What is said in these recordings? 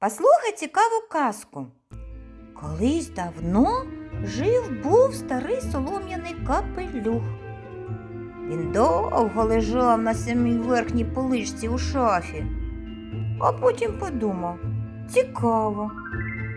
Послухай цікаву казку. Колись давно жив був старий солом'яний капелюх. Він довго лежав на самій верхній поличці у шафі, а потім подумав: цікаво,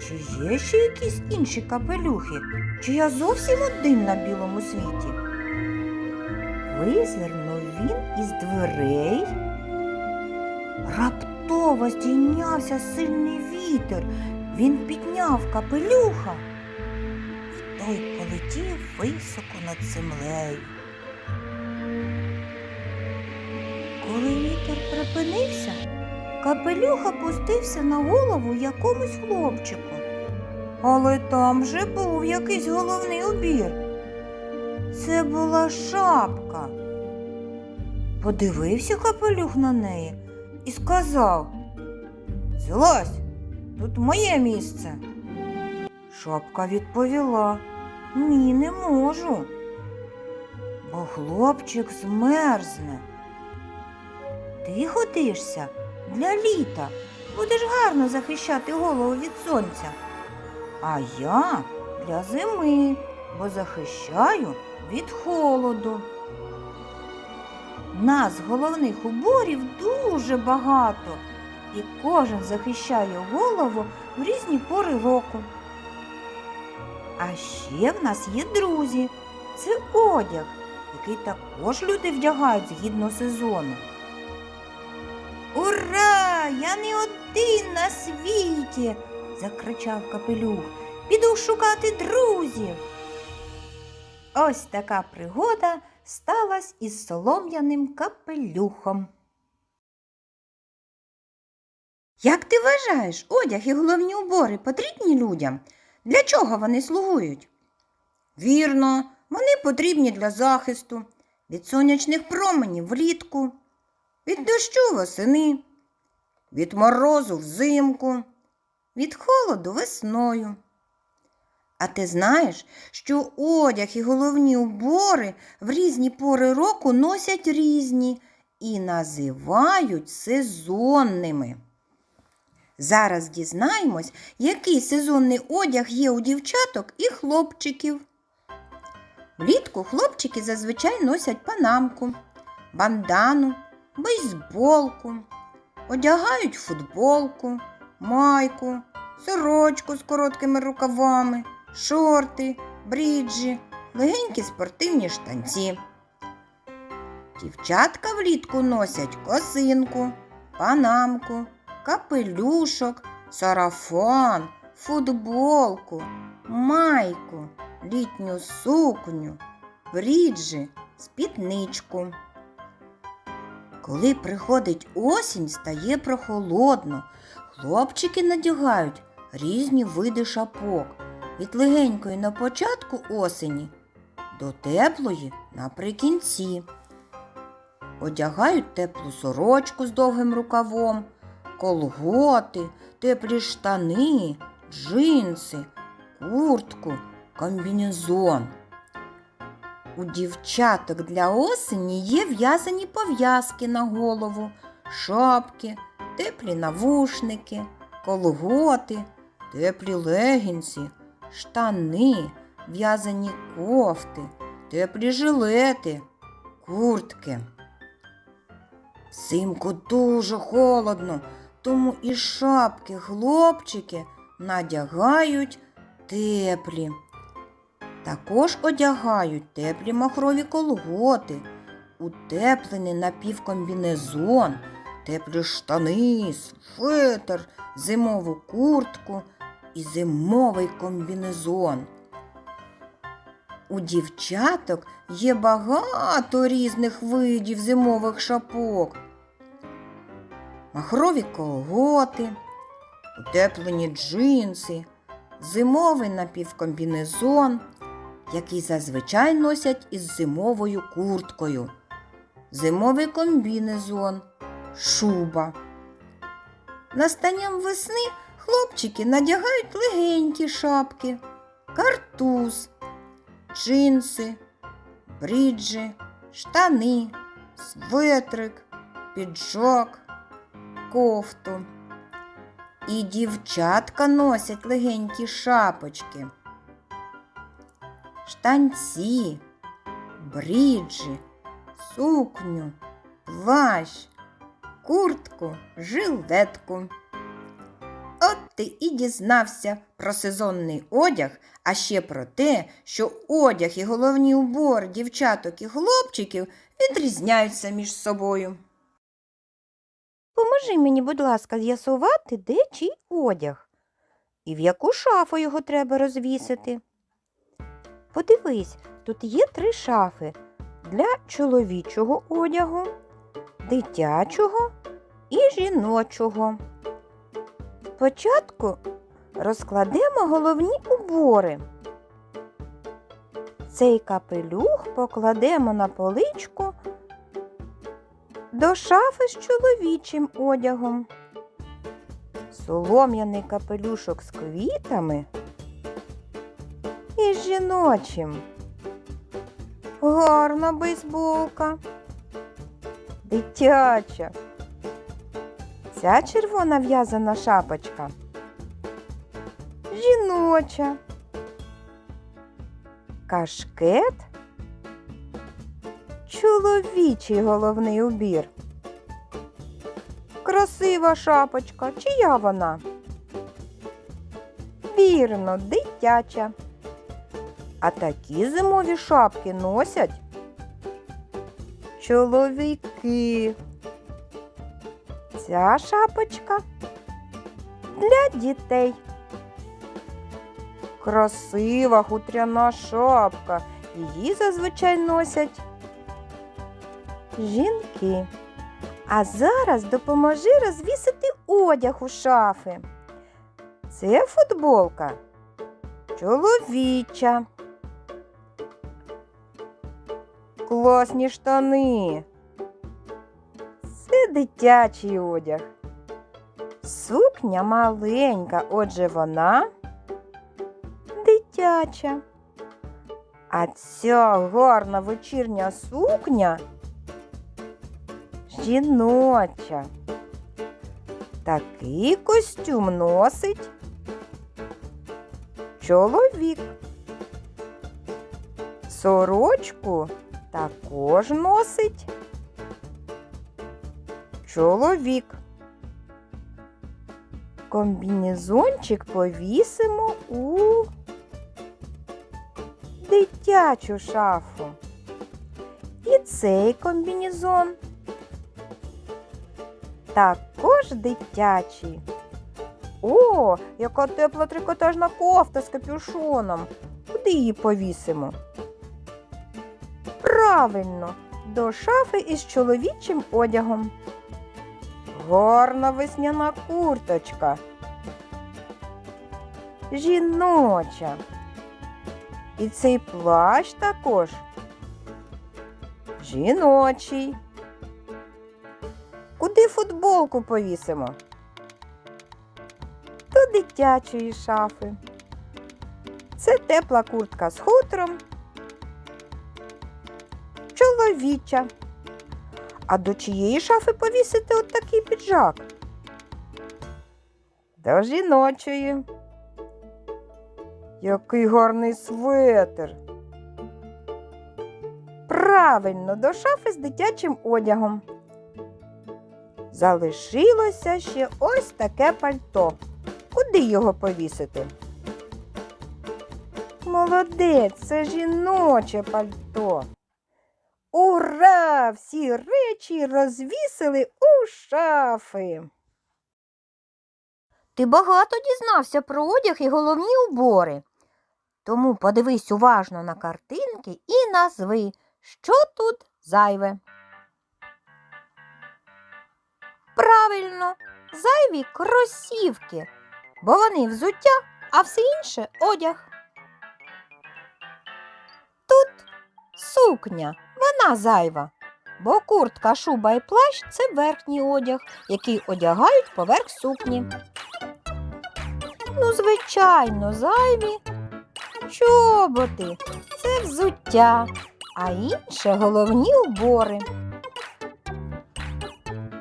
чи є ще якісь інші капелюхи, чи я зовсім один на білому світі? Визирнув він із дверей. Раптово здійнявся сильний вітер. Він підняв капелюха, і той полетів високо над землею. Коли вітер припинився, капелюх опустився на голову якомусь хлопчику. Але там же був якийсь головний убір. Це була шапка. Подивився капелюх на неї і сказав Злазь, тут моє місце. Шапка відповіла Ні, не можу. Бо хлопчик змерзне. Ти годишся для літа. Будеш гарно захищати голову від сонця. А я для зими, бо захищаю від холоду. Нас, головних уборів, дуже багато, і кожен захищає голову в різні пори року. А ще в нас є друзі. Це одяг, який також люди вдягають згідно сезону. Ура! Я не один на світі. закричав капелюх. Піду шукати друзів. Ось така пригода сталась із солом'яним капелюхом. Як ти вважаєш, одяг і головні убори потрібні людям? Для чого вони слугують? Вірно, вони потрібні для захисту, від сонячних променів влітку, від дощу восени, від морозу взимку, від холоду весною. А ти знаєш, що одяг і головні убори в різні пори року носять різні і називають сезонними. Зараз дізнаємось, який сезонний одяг є у дівчаток і хлопчиків. Влітку хлопчики зазвичай носять панамку, бандану, бейсболку, одягають футболку, майку, сорочку з короткими рукавами, шорти, бріджі, легенькі спортивні штанці. Дівчатка влітку носять косинку, панамку, капелюшок, сарафан, футболку, майку, літню сукню, бріджі, спідничку. Коли приходить осінь, стає прохолодно. Хлопчики надягають різні види шапок від легенької на початку осені до теплої наприкінці. Одягають теплу сорочку з довгим рукавом, колготи, теплі штани, джинси, куртку, комбінезон. У дівчаток для осені є в'язані пов'язки на голову, шапки, теплі навушники, колготи, теплі легінці, штани, в'язані кофти, теплі жилети, куртки. Взимку дуже холодно, тому і шапки хлопчики надягають теплі. Також одягають теплі махрові колготи, утеплений напівкомбінезон, теплі штани, свитер, зимову куртку і зимовий комбінезон. У дівчаток є багато різних видів зимових шапок. Махрові колготи, утеплені джинси, зимовий напівкомбінезон, який зазвичай носять із зимовою курткою, зимовий комбінезон, шуба. Настанням весни хлопчики надягають легенькі шапки, картуз, джинси, бріджі, штани, светрик, піджак, кофту. І дівчатка носять легенькі шапочки, штанці, бріджі, сукню, плащ, куртку, жилетку. Ти і дізнався про сезонний одяг, а ще про те, що одяг і головні убори дівчаток і хлопчиків відрізняються між собою. Поможи мені, будь ласка, з'ясувати, де чий одяг і в яку шафу його треба розвісити. Подивись, тут є три шафи для чоловічого одягу, дитячого і жіночого. Спочатку розкладемо головні убори. Цей капелюх покладемо на поличку до шафи з чоловічим одягом. Солом'яний капелюшок з квітами і жіночим. Гарна бейсболка. Дитяча. Ця червона в'язана шапочка. Жіноча. Кашкет. Чоловічий головний убір. Красива шапочка. Чия вона? Вірно, дитяча. А такі зимові шапки носять чоловіки. Ця шапочка для дітей. Красива хутряна шапка. Її зазвичай носять жінки. А зараз допоможи розвісити одяг у шафи. Це футболка чоловіча. Класні штани. Дитячий одяг. Сукня маленька, отже вона дитяча. А ця гарна вечірня сукня жіноча. Такий костюм носить чоловік. Сорочку також носить чоловік. Комбінезончик повісимо у дитячу шафу. І цей комбінезон також дитячий. О, яка тепла трикотажна кофта з капюшоном. Куди її повісимо? Правильно, до шафи із чоловічим одягом. Гарна весняна курточка. Жіноча. І цей плащ також. Жіночий. Куди футболку повісимо? До дитячої шафи. Це тепла куртка з хутром. Чоловіча. А до чиєї шафи повісити от такий піджак? До жіночої. Який гарний светр. Правильно, до шафи з дитячим одягом. Залишилося ще ось таке пальто. Куди його повісити? Молодець, це жіноче пальто. Ура! Всі речі розвісили у шафи. Ти багато дізнався про одяг і головні убори. Тому подивись уважно на картинки і назви, що тут зайве. Правильно, зайві кросівки, бо вони взуття, а все інше одяг. Тут сукня, вона зайва, бо куртка, шуба і плащ це верхній одяг, який одягають поверх сукні. Ну, звичайно, зайві чоботи це взуття, а інше головні убори.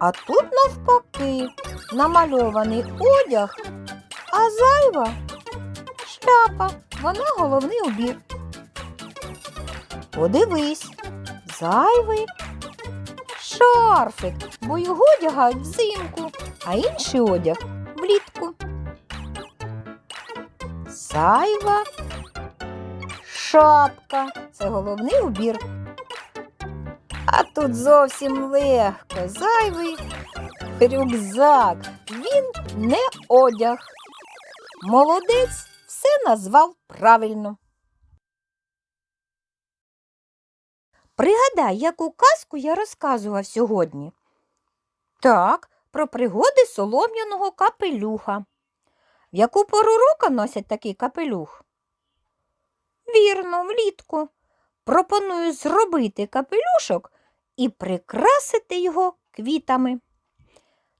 А тут навпаки намальований одяг, а зайва шляпа, вона головний убір. Подивись, зайвий шарфик, бо його одягають взимку, а інший одяг влітку. Зайва шапка це головний убір. А тут зовсім легко. Зайвий рюкзак. Він не одяг. Молодець все назвав правильно. Пригадай, яку казку я розказував сьогодні. Так, про пригоди солом'яного капелюха. В яку пору року носять такий капелюх? Вірно, влітку. Пропоную зробити капелюшок і прикрасити його квітами.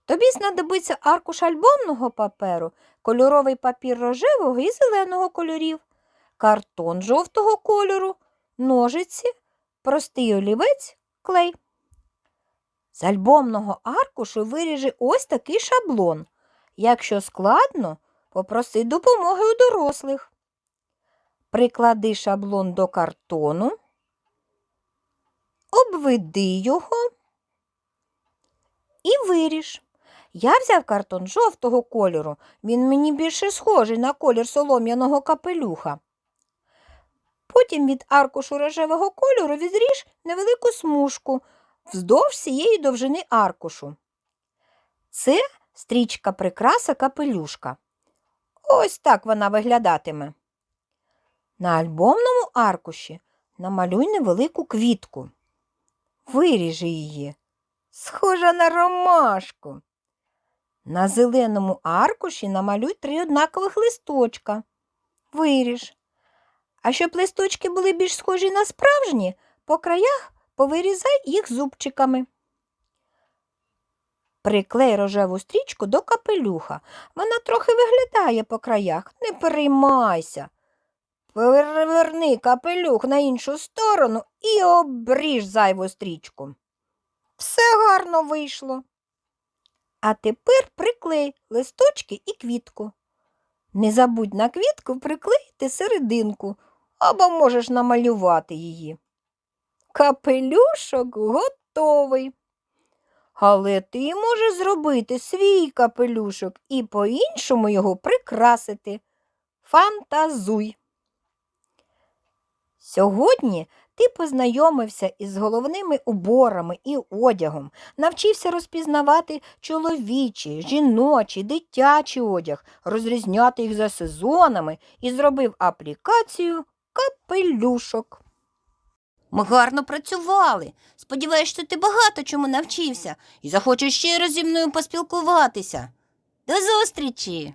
Тобі знадобиться аркуш альбомного паперу, кольоровий папір рожевого і зеленого кольорів, картон жовтого кольору, ножиці, простий олівець, клей. З альбомного аркушу виріжи ось такий шаблон. Якщо складно, попроси допомоги у дорослих. Приклади шаблон до картону, обведи його і виріж. Я взяв картон жовтого кольору, він мені більше схожий на колір солом'яного капелюха. Потім від аркушу рожевого кольору відріж невелику смужку вздовж всієї довжини аркушу. Це стрічка прикраса капелюшка. Ось так вона виглядатиме. На альбомному аркуші намалюй невелику квітку. Виріжи її. Схожа на ромашку. На зеленому аркуші намалюй три однакових листочка. Виріж. А щоб листочки були більш схожі на справжні, по краях повирізай їх зубчиками. Приклей рожеву стрічку до капелюха. Вона трохи виглядає по краях. Не переймайся. Переверни капелюх на іншу сторону і обріж зайву стрічку. Все гарно вийшло. А тепер приклей листочки і квітку. Не забудь на квітку приклеїти серединку або можеш намалювати її. Капелюшок готовий. Але ти можеш зробити свій капелюшок і по-іншому його прикрасити. Фантазуй. Сьогодні ти познайомився із головними уборами і одягом, навчився розпізнавати чоловічий, жіночий, дитячий одяг, розрізняти їх за сезонами і зробив аплікацію капелюшок. Ми гарно працювали. Сподіваюсь, що ти багато чому навчився і захочеш ще раз зі мною поспілкуватися. До зустрічі!